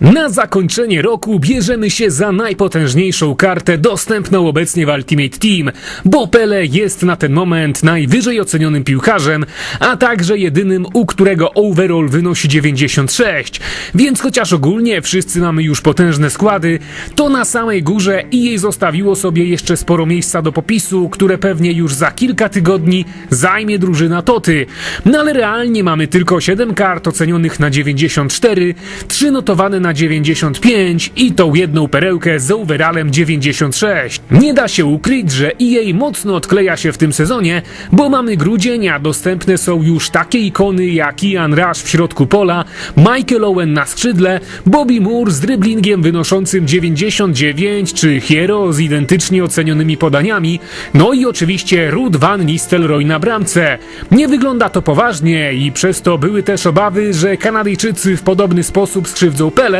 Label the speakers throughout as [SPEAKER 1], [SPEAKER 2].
[SPEAKER 1] Na zakończenie roku bierzemy się za najpotężniejszą kartę dostępną obecnie w Ultimate Team, bo Pele jest na ten moment najwyżej ocenionym piłkarzem, a także jedynym, u którego overall wynosi 96. Więc chociaż ogólnie wszyscy mamy już potężne składy, to na samej górze EA zostawiło sobie jeszcze sporo miejsca do popisu, które pewnie już za kilka tygodni zajmie drużyna Toty. No ale realnie mamy tylko 7 kart ocenionych na 94, 3 notowane na 95 i tą jedną perełkę z overallem 96. Nie da się ukryć, że EA mocno odkleja się w tym sezonie, bo mamy grudzień, a dostępne są już takie ikony jak Ian Rush w środku pola, Michael Owen na skrzydle, Bobby Moore z driblingiem wynoszącym 99 czy Hero z identycznie ocenionymi podaniami, no i oczywiście Ruud van Nistelrooy na bramce. Nie wygląda to poważnie i przez to były też obawy, że Kanadyjczycy w podobny sposób skrzywdzą Pele,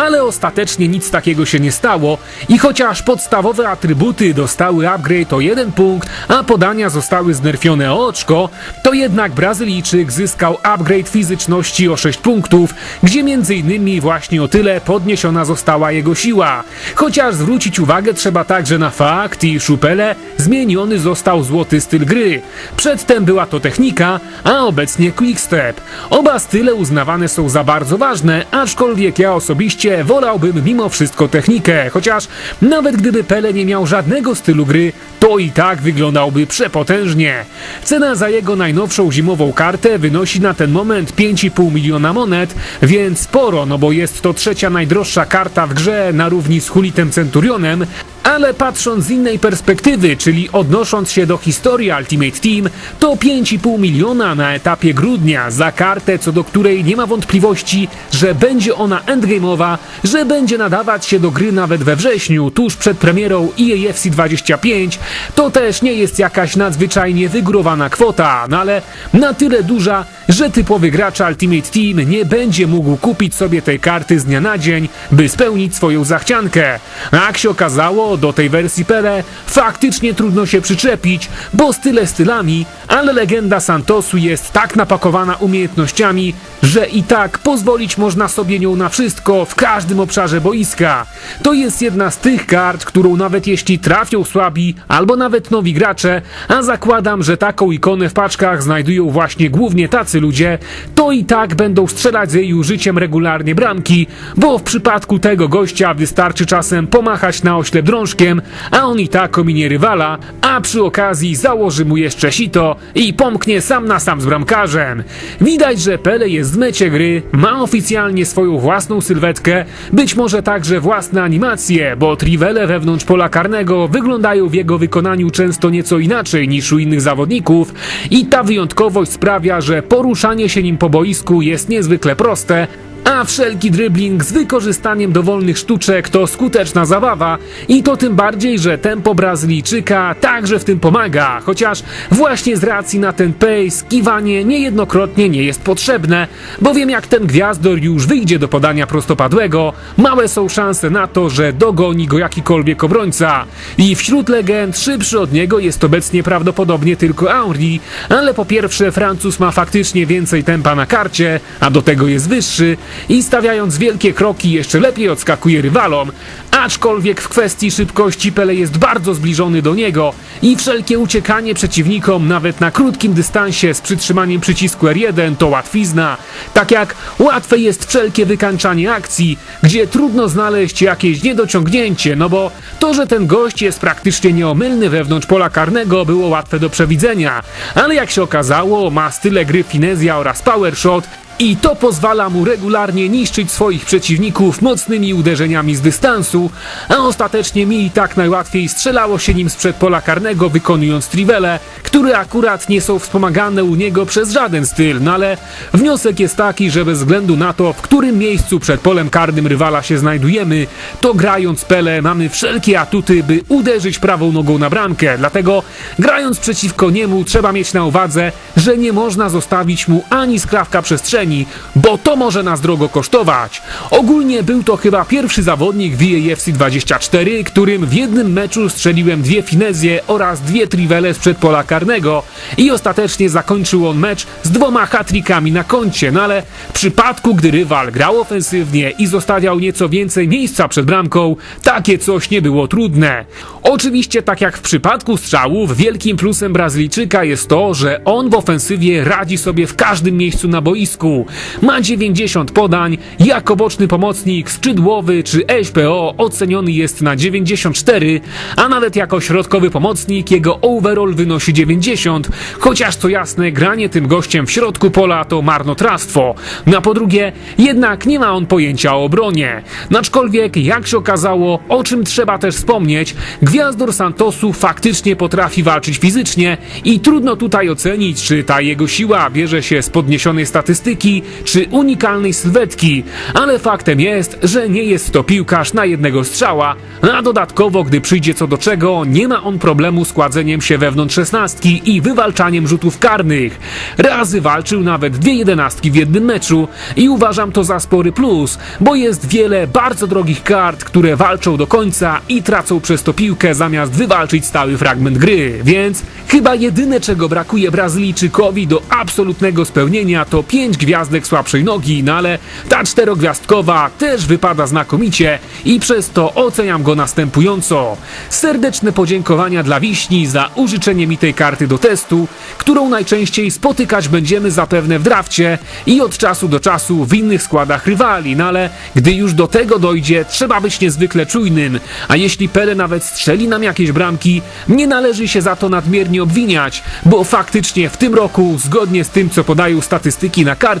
[SPEAKER 1] ale ostatecznie nic takiego się nie stało i chociaż podstawowe atrybuty dostały upgrade o jeden punkt, a podania zostały znerfione o oczko, to jednak Brazylijczyk zyskał upgrade fizyczności o 6 punktów, gdzie innymi właśnie o tyle podniesiona została jego siła. Chociaż zwrócić uwagę trzeba także na fakt, iż u Pele zmieniony został złoty styl gry. Przedtem była to technika, a obecnie quickstep. Oba style uznawane są za bardzo ważne, aczkolwiek ja osobiście wolałbym mimo wszystko technikę, chociaż nawet gdyby Pele nie miał żadnego stylu gry, to i tak wyglądałby przepotężnie. Cena za jego najnowszą zimową kartę wynosi na ten moment 5,5 miliona monet, więc sporo, no bo jest to trzecia najdroższa karta w grze na równi z Hulitem Centurionem, ale patrząc z innej perspektywy, czyli odnosząc się do historii Ultimate Team, to 5,5 miliona na etapie grudnia za kartę, co do której nie ma wątpliwości, że będzie ona endgame'owa, że będzie nadawać się do gry nawet we wrześniu, tuż przed premierą EAFC 25, to też nie jest jakaś nadzwyczajnie wygórowana kwota, no ale na tyle duża, że typowy gracz Ultimate Team nie będzie mógł kupić sobie tej karty z dnia na dzień, by spełnić swoją zachciankę. A jak się okazało, do tej wersji Pele faktycznie trudno się przyczepić, bo style stylami, ale legenda Santosu jest tak napakowana umiejętnościami, że i tak pozwolić można sobie nią na wszystko w każdym obszarze boiska. To jest jedna z tych kart, którą nawet jeśli trafią słabi albo nawet nowi gracze, a zakładam, że taką ikonę w paczkach znajdują właśnie głównie tacy ludzie, to i tak będą strzelać z jej użyciem regularnie bramki, bo w przypadku tego gościa wystarczy czasem pomachać na oślep drążkiem, a on i tak ominie rywala, a przy okazji założy mu jeszcze sito i pomknie sam na sam z bramkarzem. Widać, że Pele jest w mecie gry, ma oficjalnie swoją własną sylwetkę, być może także własne animacje, bo trivele wewnątrz pola karnego wyglądają w jego wykonaniu często nieco inaczej niż u innych zawodników i ta wyjątkowość sprawia, że poruszanie się nim po boisku jest niezwykle proste, a wszelki dribbling z wykorzystaniem dowolnych sztuczek to skuteczna zabawa. I to tym bardziej, że tempo Brazylijczyka także w tym pomaga, chociaż właśnie z racji na ten pace kiwanie niejednokrotnie nie jest potrzebne, bowiem jak ten gwiazdor już wyjdzie do podania prostopadłego, małe są szanse na to, że dogoni go jakikolwiek obrońca. I wśród legend szybszy od niego jest obecnie prawdopodobnie tylko Henry, ale po pierwsze Francuz ma faktycznie więcej tempa na karcie, a do tego jest wyższy, i stawiając wielkie kroki jeszcze lepiej odskakuje rywalom, aczkolwiek w kwestii szybkości Pele jest bardzo zbliżony do niego i wszelkie uciekanie przeciwnikom nawet na krótkim dystansie z przytrzymaniem przycisku R1 to łatwizna, tak jak łatwe jest wszelkie wykańczanie akcji, gdzie trudno znaleźć jakieś niedociągnięcie, no bo to, że ten gość jest praktycznie nieomylny wewnątrz pola karnego było łatwe do przewidzenia, ale jak się okazało ma style gry finezja oraz power shot i to pozwala mu regularnie niszczyć swoich przeciwników mocnymi uderzeniami z dystansu, a ostatecznie mi i tak najłatwiej strzelało się nim sprzed pola karnego wykonując trivele, które akurat nie są wspomagane u niego przez żaden styl, no ale wniosek jest taki, że bez względu na to, w którym miejscu przed polem karnym rywala się znajdujemy, to grając Pele mamy wszelkie atuty, by uderzyć prawą nogą na bramkę, dlatego grając przeciwko niemu trzeba mieć na uwadze, że nie można zostawić mu ani skrawka przestrzeni, bo to może nas drogo kosztować. Ogólnie był to chyba pierwszy zawodnik w EAFC 24, którym w jednym meczu strzeliłem dwie finezje oraz dwie trivele sprzed pola karnego i ostatecznie zakończył on mecz z dwoma hat-trickami na koncie, no ale w przypadku, gdy rywal grał ofensywnie i zostawiał nieco więcej miejsca przed bramką, takie coś nie było trudne. Oczywiście, tak jak w przypadku strzałów, wielkim plusem Brazylijczyka jest to, że on w ofensywie radzi sobie w każdym miejscu na boisku. Ma 90 podań, jako boczny pomocnik, skrzydłowy czy SPO oceniony jest na 94, a nawet jako środkowy pomocnik jego overall wynosi 90, chociaż co jasne, granie tym gościem w środku pola to marnotrawstwo. Na po drugie, jednak nie ma on pojęcia o obronie. Aczkolwiek, jak się okazało, o czym trzeba też wspomnieć, gwiazdor Santosu faktycznie potrafi walczyć fizycznie i trudno tutaj ocenić, czy ta jego siła bierze się z podniesionej statystyki, czy unikalnej sylwetki, ale faktem jest, że nie jest to piłkarz na jednego strzała, a dodatkowo, gdy przyjdzie co do czego, nie ma on problemu z kładzeniem się wewnątrz szesnastki i wywalczaniem rzutów karnych. Razy walczył nawet dwie jedenastki w jednym meczu i uważam to za spory plus, bo jest wiele bardzo drogich kart, które walczą do końca i tracą przez to piłkę zamiast wywalczyć stały fragment gry, więc chyba jedyne czego brakuje Brazylijczykowi do absolutnego spełnienia to pięć gwiazdek słabszej nogi, no ale ta czterogwiazdkowa też wypada znakomicie i przez to oceniam go następująco. Serdeczne podziękowania dla Wiśni za użyczenie mi tej karty do testu, którą najczęściej spotykać będziemy zapewne w drafcie i od czasu do czasu w innych składach rywali, no ale gdy już do tego dojdzie, trzeba być niezwykle czujnym, a jeśli Pele nawet strzeli nam jakieś bramki, nie należy się za to nadmiernie obwiniać, bo faktycznie w tym roku, zgodnie z tym co podają statystyki na karcie,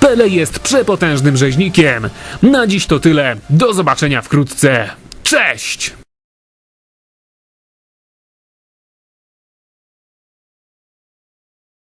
[SPEAKER 1] Pele jest przepotężnym rzeźnikiem. Na dziś to tyle, do zobaczenia wkrótce. Cześć!